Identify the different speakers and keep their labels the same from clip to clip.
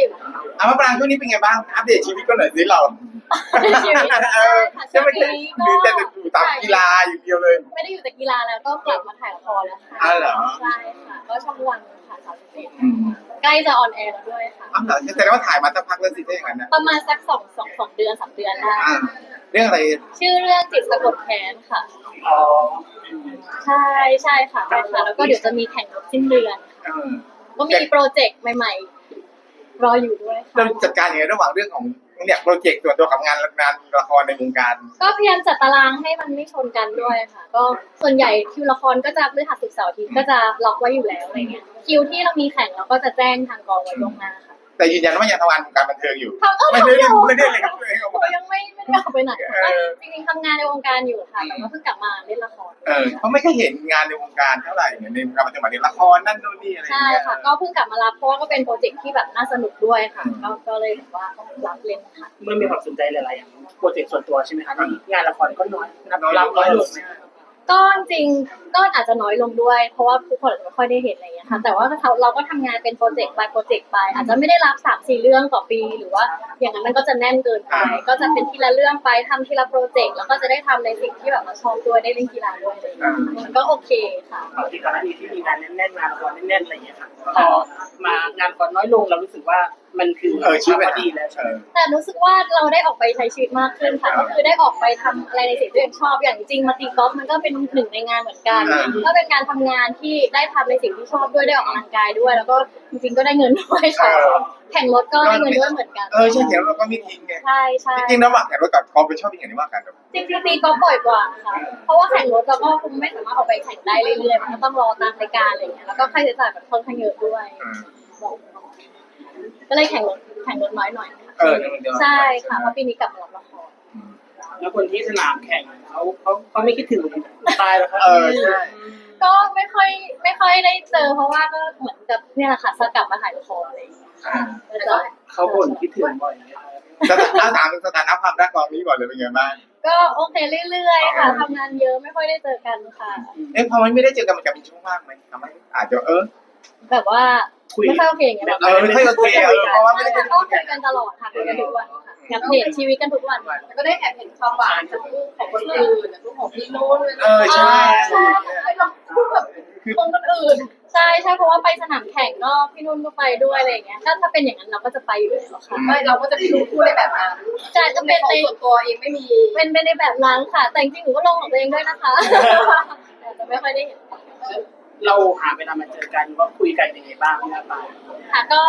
Speaker 1: อยู่นะ
Speaker 2: เอามาปรางช่วงนี้เป็นไงบ้าง อัปเดตชีวิตก็หน่อยสิเรา
Speaker 1: ชีวิต
Speaker 2: เออ
Speaker 1: ค่ะ
Speaker 2: จะไม่
Speaker 1: ช่ว
Speaker 2: ใช่
Speaker 1: งนี้
Speaker 2: หรือ
Speaker 1: ก็
Speaker 2: จะอยู่ตามกีฬาอย่างเดียวเลย
Speaker 1: ไม่ได้อยู่แต่กีฬาแล้วก็กลับมาถ่ายละครแล้วค่ะ
Speaker 2: อ้าวเหรอ
Speaker 1: ใช่ค่ะก็ช่องวันค่ะสามสิบเอ็ด
Speaker 2: อืม
Speaker 1: ใกล้จะออนแอร์แล้วด้วยค่ะ
Speaker 2: อ้าวเหรอแสดงว่าถ่ายมาสักพักแล้วสิถ้าอย่างนั้นนะ
Speaker 1: ประมาณสักสองสองสองเดือนสามเดือนได้
Speaker 2: อ่าเรื่องอะไร
Speaker 1: ชื่อเรื่องจิตสะกดแค้นค่ะ
Speaker 2: อ๋อ
Speaker 1: ใช่ใช่ค่ะใช่ค่ะ แล้วก็เดี๋ยวจะมีแข่งรถสิ้นเดือน
Speaker 2: เออ
Speaker 1: ก็มีโปรเจกต์ใหม่ๆ รออยู่ด้วย
Speaker 2: เรา
Speaker 1: ค่ะ
Speaker 2: จัดการยังไงระหว่างเรื่องของเนี่ยโปรเจกต์ส่วนตัวกับงานงานละครในวงการ
Speaker 1: ก็พยายามจัดตารางให้มันไม่ชนกันด้วยค่ะ ก็ส่วนใหญ่คิวละครก็จะพฤหัสศุกร์เสาร์อาทิตย์ก็จะล็อกไว้อยู่แล้วอะไรเงี้ยคิวที่เรามีแข่งเราก็จะแจ้งทางกองไว้ล่วงหน้าค่ะ
Speaker 2: แต่ยืนยันว่ายังทำงานวงการบันเทิงอยู่
Speaker 1: ทำเออ
Speaker 2: ไม่
Speaker 1: ทำ
Speaker 2: ได้
Speaker 1: อยู่
Speaker 2: ไม่ได้เลยครับ ไม่ได้
Speaker 1: โอ้ยังไม่ไม่ได้ออกไปไหนค่ะก็จริงๆทำงานในวงการอยู่ค่ะ แต่ว่าเพิ่งกลับมาเล่นละคร
Speaker 2: เออเพราะไม่เคยเห็นงานในวงการเท่าไหร่เนี่ยในวงการบันเทิงหมายถึงละครนั่นนู่นนี่อะไรอย่าง
Speaker 1: ใช่
Speaker 2: เงี้ย
Speaker 1: ค่ะ ก็เพิ่งกลับมารับเพราะว่าก็เป็นโปรเจกต์ที่แบบน่าสนุกด้วยค่ะก็ก็เลยแบบว่าต้องรับเล่นค่ะ
Speaker 3: เมื่อมีความสนใจหลายๆอย่างโปรเจกต์ส่วนตัวใช่ไหมคะงานละครก็น้อยนับรับน้อยลงไหมคะ
Speaker 1: ก็จริงๆก็อาจจะน้อยลงด้วย เพราะว่าทุกคนอาจจะไม่ค่อยได้เห็นอะไรอย่างเงี้ยค่ะแต่ว่าเราเราก็ทำงานเป็นโปรเจกต์ by โปรเจกต์ไป อาจจะไม่ได้รับสามสี่เรื่องต่อปีหรือว่า อย่างนั้นมันก็จะแน่นเกินไป ก็จะเป็นทีละเรื่องไปทำทีละโปรเจกต์แล้วก็จะได้ทำในสิ่งที่แบบเราชอบด้วยได้เล่นกีฬาด้วยอะไรอย่างเงี้ยมันก็โอเคค่ะ
Speaker 3: ปกติก่อนหน้านี้ที่มีงานแน่นๆงานละครแน่นๆอะไรอย่างเงี้ยค่ะพอมางานละครน้อยลงเรารู้สึกว่า มันคือ
Speaker 2: เออชีวิต
Speaker 3: พ
Speaker 2: มัน
Speaker 3: อดีแล้ว
Speaker 2: เออ
Speaker 1: แต่รู้สึกว่าเราได้ออกไปใช้ชีวิตมากขึ้นค่ะก็คือได้ออกไปทำอะไรในสิ่งที่ตัวเองชอบอย่างจริงมาตีกอล์ฟมันก็เป็นหนึ่งในงานเหมือนกัน
Speaker 2: อ่า
Speaker 1: ก็เป็นการทำงานที่ได้ทำในสิ่งที่ชอบด้วยได้ออกกำลังกายด้วย แล้วก็จริงๆก็ได้เงินด้วยค่ะแข่งรถก็ได้เงินด้วยเหมือนกัน
Speaker 2: เออใช่เห็นแล้วเราก็มีทิ้งไง
Speaker 1: ใช่ใช่
Speaker 2: จริงๆระหว่างแข่งรถกับกอล์ฟเป็นชอบที่ไหนมากกันครับ
Speaker 1: จริงๆตีกอล์ฟบ่อยกว่าค่ะเพราะว่าแข่งรถเราก็คงไม่สามารถออกไปแข่งได้เรื่อยๆมันก็ต้องรอตามรายการอะไรอย่างเงี้ยแล้วก็ค่าใช้จ่ายมันค่อนข้างเยอะด้วย
Speaker 2: เออ
Speaker 1: ก็เลยแข่งรถแข่งรถน้อยหน่อยค่ะ
Speaker 2: เออเดี๋ยวมันเดี๋ยว
Speaker 1: ใช่ค่ะเพราะปีนี้กลับมารับละคร
Speaker 3: แล้วคนที่สนามแข่งเขาเขาเขาไม่คิดถึงตายแล้วครับ
Speaker 2: เออใช่
Speaker 1: ก็ไม่ค่อยไม่ค่อยได้เจอ เพราะว่าก็เหมือนกับเนี่ยแหละค่ะสกลับมาถ่ายละครอะไรอย่างเงี้ย
Speaker 2: อ่า
Speaker 1: ก็จะ
Speaker 3: เขาบ่นคิดถึงบ่อยไหมคะ
Speaker 2: สถานะถามถึงสถานะความรักตอนนี้ก่อนเลยเป็นไงบ้าง
Speaker 1: ก็โอเคเรื่อยๆค่ะทำงานเยอะไม่ค่อยได้เจอกันค่ะ
Speaker 2: เอ๊ะพอมันไม่ได้เจอกันมันจะมีช่วงว่างไหมทำให้อาจจะเออ
Speaker 1: แบบว่าไม่ค่อยโอเคอย่างเงี้ย
Speaker 2: เออไม่ค่อยโอเคเออเพราะว่าไม่ได้
Speaker 1: ใช่
Speaker 2: คุ
Speaker 1: ค่ะ
Speaker 2: ย
Speaker 1: ก็คุยกันตลอดค่ะคุยกันทุกวันค่ะอัปเดตชีวิตกันทุกวัน
Speaker 4: ก็ได้แอบเห็นความหวานจากลูกของคนอื่นลูกของพี่นุ่นเลย
Speaker 2: เออใช่
Speaker 1: ใช่
Speaker 4: ไม่ลองพูดแบบคนคนอื่น
Speaker 1: ใช่ใช่เพราะว่าไปสนามแข่งก็พี่นุ่นก็ไปด้วยอะไรอย่างเงี้ยถ้าถ้าเป็นอย่างนั้นเราก็จะไปอยู่แล้วค่ะ
Speaker 4: ไม่เราก็จะไม่รู้พูดได้แบบนั้น
Speaker 1: ใช่ก็
Speaker 4: เป็
Speaker 1: เป็นน
Speaker 4: ของ
Speaker 1: ใน
Speaker 4: ส่วนตัวเองไม่มี
Speaker 1: เป็นไปในแบบนั้นค่ะ แต่จริงๆหนูก็ลงของตัวเองด้วยนะคะแต่จะไม่ค่อยได้เห็น
Speaker 3: เราหาเวลามาเจอกันว่าคุยกันยังไงบ้างหน้าตา
Speaker 1: ค่ะก็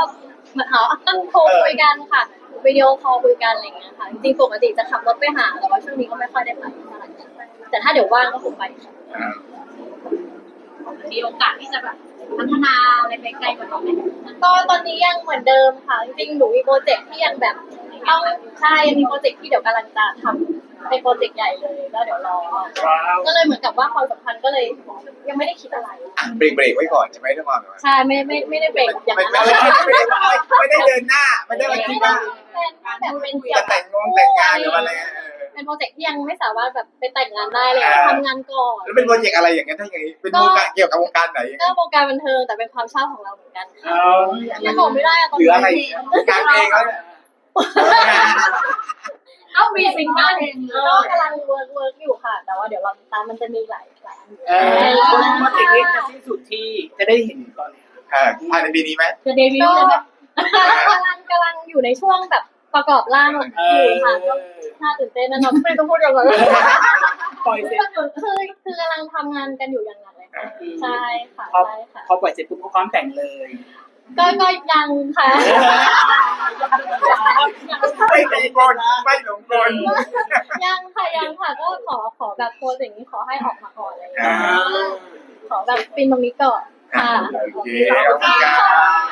Speaker 1: เหมือนเขาก็โทรคุยกันค่ะวิดีโอคอลคุยกันอะไรอย่างเงี้ยค่ะจริงๆปกติจะขับรถไปหาแต่ว่าช่วงนี้ก็ไม่ค่อยได้ไปเท่าไหร่แต่ถ้าเดี๋ยวว่างก็คงไปค่ะ
Speaker 2: อ่า
Speaker 1: มีโอกาสที่จะแบบพัฒนาอะไรไปไกลกว่านี้ไหมก็ตอนนี้ยังเหมือนเดิมค่ะจริงๆหนูมีโปรเจกต์ที่ยังแบบต้องใช่ยังมีโปรเจกต์ที่เดี๋ยวกำลังจะทำ เป็นโปรเจกต์ใหญ่เลยก็เดี๋ยวรอ
Speaker 3: ว้าว
Speaker 1: ก็เลยเหมือนกับว่าความสัมพันธ์ก็เลยยังไม่ได้คิดอะไร
Speaker 2: เบรกเบรกไว้ก่อนใช่ไหมด้วยความแบบว่า
Speaker 1: ใช่ไม่ไม่ไม่ได้เบรกอย่าง
Speaker 2: ไม่
Speaker 1: นั้น
Speaker 2: ไม่ไม่ไม่ไม่ได้เดินหน้าไม่ได้มาคิดว่า
Speaker 1: เป็นแบบเป็นเกี่ย
Speaker 2: จะ
Speaker 1: วกั
Speaker 2: แต่
Speaker 1: บ
Speaker 2: งงงแต่งงานหรืออะไรเงี้ยเออ
Speaker 1: เป็นโปรเจกต์ที่ยังไม่สามารถแบบไปแต่งงานได้เลยทำงานก่อน
Speaker 2: แล้วเป็นโปรเจกต์อะไรอย่างเงี้ยถ้าอย่างงี้เป็นวงการเกี่ยวกับวงการไหน
Speaker 1: ก็วงการบันเทิงแต่เป็นความชอบของเราเหมือนกัน
Speaker 3: เอา
Speaker 1: ยังบอกไม่ได้อะตอน
Speaker 2: หรือ
Speaker 1: นี้
Speaker 2: อะไรการเองแล้วเนี่ย
Speaker 1: เอ้ามีซิงเกิลก็กำลังเวิร์กเวิร์กอยู่ค่ะ แต่ว่าเดี๋ยวเราติดตามมันจะมีหลายหลายอันอยู่
Speaker 3: เออโปรเจกต์นี้จะสิ้นสุดที่จะได้เห็นก่อน
Speaker 2: เออภายในปีนี้ไหม
Speaker 1: จะเดบิวต์เลยไหมกำลังกำลังอยู่ในช่วงแบบประกอบร่างอยู่ค่ะก็น่าตื่นเต้นนะเนาะไม่ต้องพูดอะไรเลย
Speaker 3: ปล่อยเสร็จ
Speaker 1: คือคือกำลังทำงานกันอยู่อย่างนั้นเลยค่ะใช่ค่ะ
Speaker 3: พอ
Speaker 1: ใช่ค่ะ
Speaker 3: พอปล่อยเสร็จปุ๊บก็พร้อมแต่งเลย
Speaker 1: ก็ก็ยังค่ะ
Speaker 2: ไม่หลงกลไม่หลงกล
Speaker 1: ยังค่ะยังค่ะก็ขอขอแบบโพสต์อย่างนี้ขอให้ออกมาก่อนอะไรอย่าง
Speaker 2: อ่า
Speaker 1: เงี้ยขอแบบฟินตรงนี้ก่อนค่ะ
Speaker 2: โอเคขอบคุณครับ